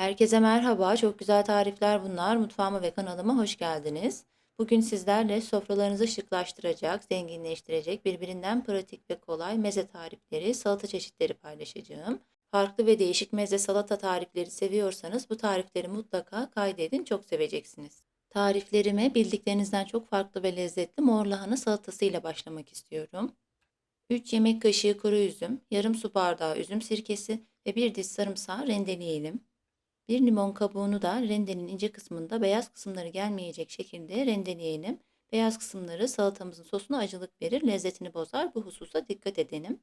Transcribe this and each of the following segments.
Herkese merhaba. Çok güzel tarifler bunlar. Mutfağıma ve kanalıma hoş geldiniz. Bugün sizlerle sofralarınızı şıklaştıracak, zenginleştirecek, birbirinden pratik ve kolay meze tarifleri, salata çeşitleri paylaşacağım. Farklı ve değişik meze salata tarifleri seviyorsanız bu tarifleri mutlaka kaydedin, çok seveceksiniz. Tariflerime bildiklerinizden çok farklı ve lezzetli mor lahana salatası ile başlamak istiyorum. 3 yemek kaşığı kuru üzüm, yarım su bardağı üzüm sirkesi ve bir diş sarımsağı rendeleyelim. Bir limon kabuğunu da rendenin ince kısmında beyaz kısımları gelmeyecek şekilde rendeleyelim. Beyaz kısımları salatamızın sosuna acılık verir, lezzetini bozar. Bu hususa dikkat edelim.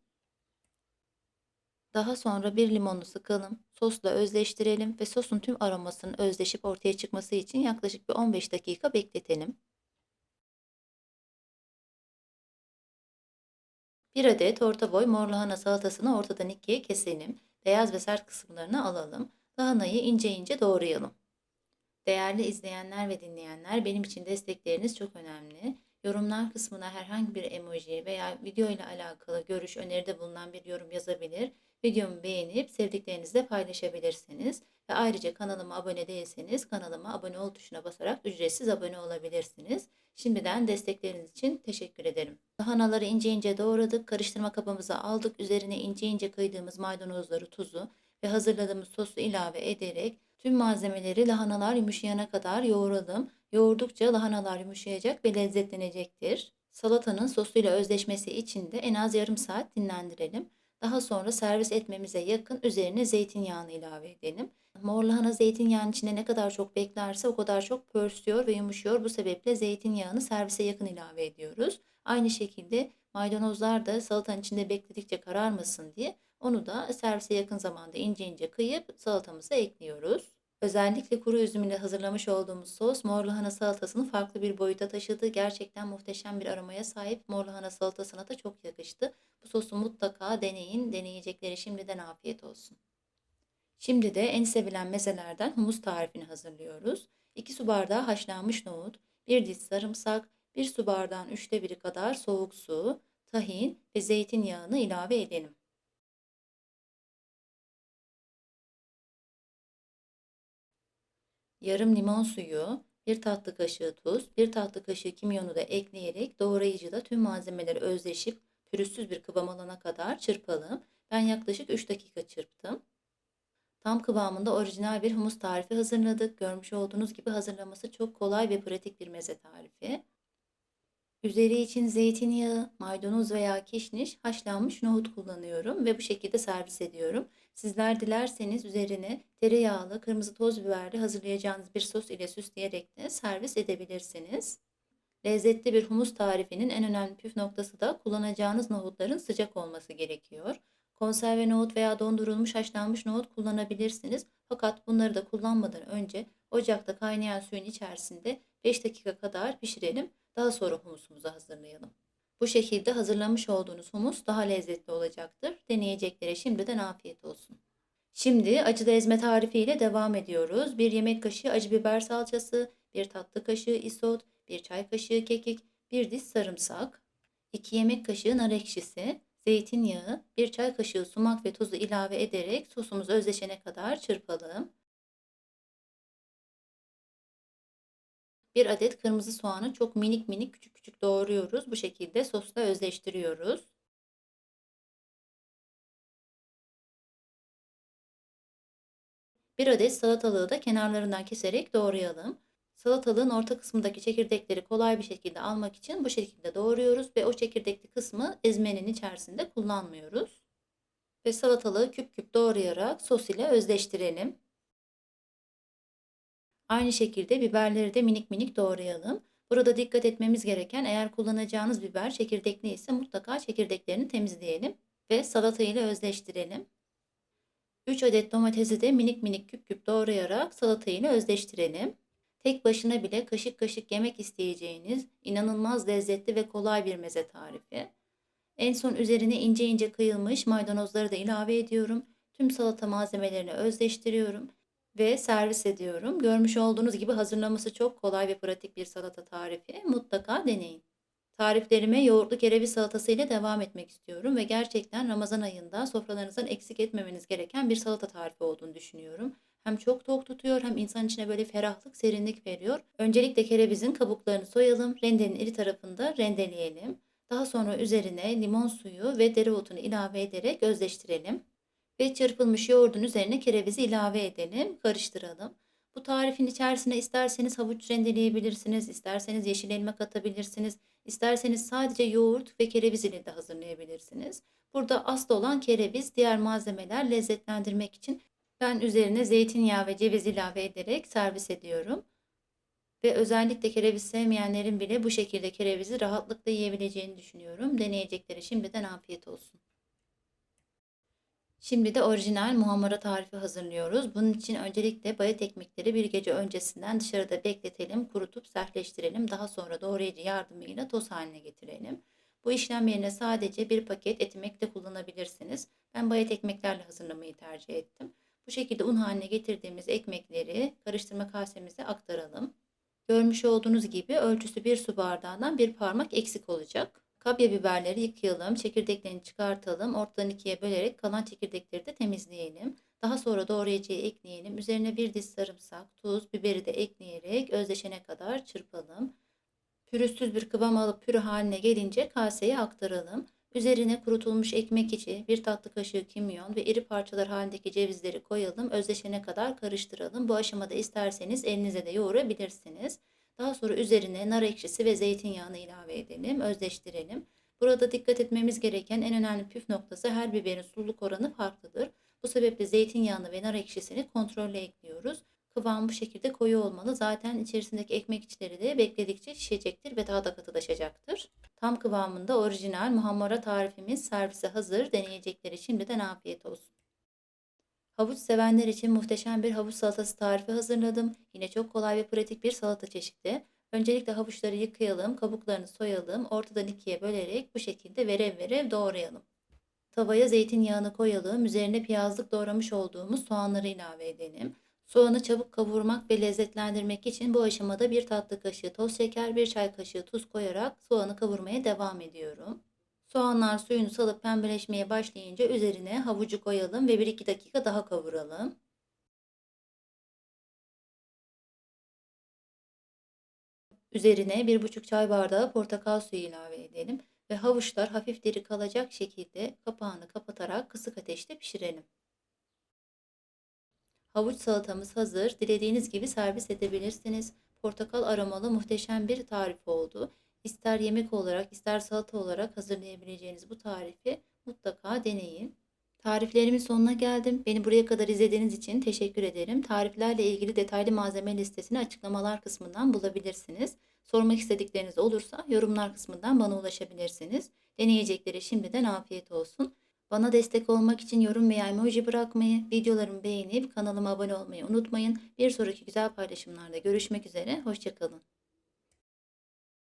Daha sonra bir limonu sıkalım, sosla özleştirelim ve sosun tüm aromasının özleşip ortaya çıkması için yaklaşık bir 15 dakika bekletelim. Bir adet orta boy mor lahana salatasını ortadan ikiye keselim. Beyaz ve sert kısımlarını alalım. Lahanayı ince ince doğrayalım. Değerli izleyenler ve dinleyenler benim için destekleriniz çok önemli. Yorumlar kısmına herhangi bir emoji veya video ile alakalı görüş, öneride bulunan bir yorum yazabilir. Videomu beğenip sevdiklerinizle paylaşabilirsiniz. Ve ayrıca kanalıma abone değilseniz kanalıma abone ol tuşuna basarak ücretsiz abone olabilirsiniz. Şimdiden destekleriniz için teşekkür ederim. Lahanaları ince ince doğradık. Karıştırma kabımıza aldık. Üzerine ince ince kıydığımız maydanozları, tuzu ve hazırladığımız sosu ilave ederek tüm malzemeleri lahanalar yumuşayana kadar yoğuralım. Yoğurdukça lahanalar yumuşayacak ve lezzetlenecektir. Salatanın sosuyla özleşmesi için de en az yarım saat dinlendirelim. Daha sonra servis etmemize yakın üzerine zeytinyağını ilave edelim. Mor lahana zeytinyağının içinde ne kadar çok beklerse o kadar çok pörsüyor ve yumuşuyor. Bu sebeple zeytinyağını servise yakın ilave ediyoruz. Aynı şekilde maydanozlar da salatanın içinde bekledikçe kararmasın diye onu da servise yakın zamanda ince ince kıyıp salatamıza ekliyoruz. Özellikle kuru üzüm ile hazırlamış olduğumuz sos mor lahana salatasını farklı bir boyuta taşıdı. Gerçekten muhteşem bir aromaya sahip mor lahana salatasına da çok yakıştı. Bu sosu mutlaka deneyin. Deneyecekleri şimdiden afiyet olsun. Şimdi de en sevilen mezelerden humus tarifini hazırlıyoruz. 2 su bardağı haşlanmış nohut, 1 diş sarımsak, 1 su bardağın 3'te 1'i kadar soğuk su, tahin ve zeytinyağını ilave edelim. Yarım limon suyu, 1 tatlı kaşığı tuz, 1 tatlı kaşığı kimyonu da ekleyerek doğrayıcıda tüm malzemeler özleşip pürüzsüz bir kıvam alana kadar çırpalım. Ben yaklaşık 3 dakika çırptım. Tam kıvamında orijinal bir humus tarifi hazırladık. Görmüş olduğunuz gibi hazırlaması çok kolay ve pratik bir meze tarifi. Üzeri için zeytinyağı, maydanoz veya kişniş, haşlanmış nohut kullanıyorum ve bu şekilde servis ediyorum. Sizler dilerseniz üzerine tereyağlı, kırmızı toz biberli hazırlayacağınız bir sos ile süsleyerek de servis edebilirsiniz. Lezzetli bir humus tarifinin en önemli püf noktası da kullanacağınız nohutların sıcak olması gerekiyor. Konserve nohut veya dondurulmuş haşlanmış nohut kullanabilirsiniz. Fakat bunları da kullanmadan önce ocakta kaynayan suyun içerisinde 5 dakika kadar pişirelim. Daha sonra humusumuzu hazırlayalım. Bu şekilde hazırlamış olduğunuz humus daha lezzetli olacaktır. Deneyeceklere şimdiden afiyet olsun. Şimdi acılı ezme tarifi ile devam ediyoruz. 1 yemek kaşığı acı biber salçası, 1 tatlı kaşığı isot, 1 çay kaşığı kekik, 1 diş sarımsak, 2 yemek kaşığı nar ekşisi, zeytinyağı, 1 çay kaşığı sumak ve tuzu ilave ederek sosumuz özleşene kadar çırpalım. 1 adet kırmızı soğanı çok minik minik küçük küçük doğruyoruz. Bu şekilde sosla özleştiriyoruz. Bir adet salatalığı da kenarlarından keserek doğrayalım. Salatalığın orta kısmındaki çekirdekleri kolay bir şekilde almak için bu şekilde doğruyoruz ve o çekirdekli kısmı ezmenin içerisinde kullanmıyoruz. Ve salatalığı küp küp doğrayarak sos ile özleştirelim. Aynı şekilde biberleri de minik minik doğrayalım. Burada dikkat etmemiz gereken eğer kullanacağınız biber çekirdekli ise mutlaka çekirdeklerini temizleyelim ve salata ile özleştirelim. 3 adet domatesi de minik minik küp küp doğrayarak salata ile özleştirelim. Tek başına bile kaşık kaşık yemek isteyeceğiniz inanılmaz lezzetli ve kolay bir meze tarifi. En son üzerine ince ince kıyılmış maydanozları da ilave ediyorum. Tüm salata malzemelerini özleştiriyorum ve servis ediyorum. Görmüş olduğunuz gibi hazırlaması çok kolay ve pratik bir salata tarifi. Mutlaka deneyin. Tariflerime yoğurtlu kereviz salatası ile devam etmek istiyorum ve gerçekten Ramazan ayında sofralarınızdan eksik etmemeniz gereken bir salata tarifi olduğunu düşünüyorum. Hem çok tok tutuyor hem insan içine böyle ferahlık, serinlik veriyor. Öncelikle kerevizin kabuklarını soyalım. Rendenin iri tarafında rendeleyelim. Daha sonra üzerine limon suyu ve dereotunu ilave ederek özleştirelim. Ve çırpılmış yoğurdun üzerine kerevizi ilave edelim, karıştıralım. Bu tarifin içerisine isterseniz havuç rendeleyebilirsiniz, isterseniz yeşil elma katabilirsiniz, isterseniz sadece yoğurt ve kereviz ile de hazırlayabilirsiniz. Burada asıl olan kereviz, diğer malzemeler lezzetlendirmek için ben üzerine zeytinyağı ve ceviz ilave ederek servis ediyorum. Ve özellikle kereviz sevmeyenlerin bile bu şekilde kerevizi rahatlıkla yiyebileceğini düşünüyorum. Deneyecekleri şimdiden afiyet olsun. Şimdi de orijinal muhammara tarifi hazırlıyoruz. Bunun için öncelikle bayat ekmekleri bir gece öncesinden dışarıda bekletelim, kurutup sertleştirelim. Daha sonra doğrayıcı yardımıyla toz haline getirelim. Bu işlem yerine sadece bir paket etimek de kullanabilirsiniz. Ben bayat ekmeklerle hazırlamayı tercih ettim. Bu şekilde un haline getirdiğimiz ekmekleri karıştırma kasemize aktaralım. Görmüş olduğunuz gibi ölçüsü bir su bardağından bir parmak eksik olacak. Kapya biberleri yıkayalım, çekirdeklerini çıkartalım, ortadan ikiye bölerek kalan çekirdekleri de temizleyelim. Daha sonra doğrayıcıya ekleyelim. Üzerine bir diş sarımsak, tuz, biberi de ekleyerek özleşene kadar çırpalım. Pürüzsüz bir kıvam alıp pürü haline gelince kaseye aktaralım. Üzerine kurutulmuş ekmek içi, bir tatlı kaşığı kimyon ve iri parçalar halindeki cevizleri koyalım. Özleşene kadar karıştıralım. Bu aşamada isterseniz elinize de yoğurabilirsiniz. Daha sonra üzerine nar ekşisi ve zeytinyağını ilave edelim, özleştirelim. Burada dikkat etmemiz gereken en önemli püf noktası her biberin sululuk oranı farklıdır. Bu sebeple zeytinyağını ve nar ekşisini kontrolle ekliyoruz. Kıvam bu şekilde koyu olmalı. Zaten içerisindeki ekmek içleri de bekledikçe şişecektir ve daha da katılaşacaktır. Tam kıvamında orijinal muhammara tarifimiz servise hazır. Deneyecekleri şimdiden afiyet olsun. Havuç sevenler için muhteşem bir havuç salatası tarifi hazırladım. Yine çok kolay ve pratik bir salata çeşidi. Öncelikle havuçları yıkayalım, kabuklarını soyalım, ortadan ikiye bölerek bu şekilde verev verev doğrayalım. Tavaya zeytinyağını koyalım, üzerine piyazlık doğramış olduğumuz soğanları ilave edelim. Soğanı çabuk kavurmak ve lezzetlendirmek için bu aşamada bir tatlı kaşığı toz şeker, bir çay kaşığı tuz koyarak soğanı kavurmaya devam ediyorum. Soğanlar suyunu salıp pembeleşmeye başlayınca üzerine havucu koyalım ve 1-2 dakika daha kavuralım. Üzerine 1,5 çay bardağı portakal suyu ilave edelim ve havuçlar hafif diri kalacak şekilde kapağını kapatarak kısık ateşte pişirelim. Havuç salatamız hazır. Dilediğiniz gibi servis edebilirsiniz. Portakal aromalı muhteşem bir tarif oldu. İster yemek olarak ister salata olarak hazırlayabileceğiniz bu tarifi mutlaka deneyin. Tariflerimin sonuna geldim. Beni buraya kadar izlediğiniz için teşekkür ederim. Tariflerle ilgili detaylı malzeme listesini açıklamalar kısmından bulabilirsiniz. Sormak istedikleriniz olursa yorumlar kısmından bana ulaşabilirsiniz. Deneyecekleri şimdiden afiyet olsun. Bana destek olmak için yorum veya emoji bırakmayı, videolarımı beğenip kanalıma abone olmayı unutmayın. Bir sonraki güzel paylaşımlarda görüşmek üzere. Hoşçakalın.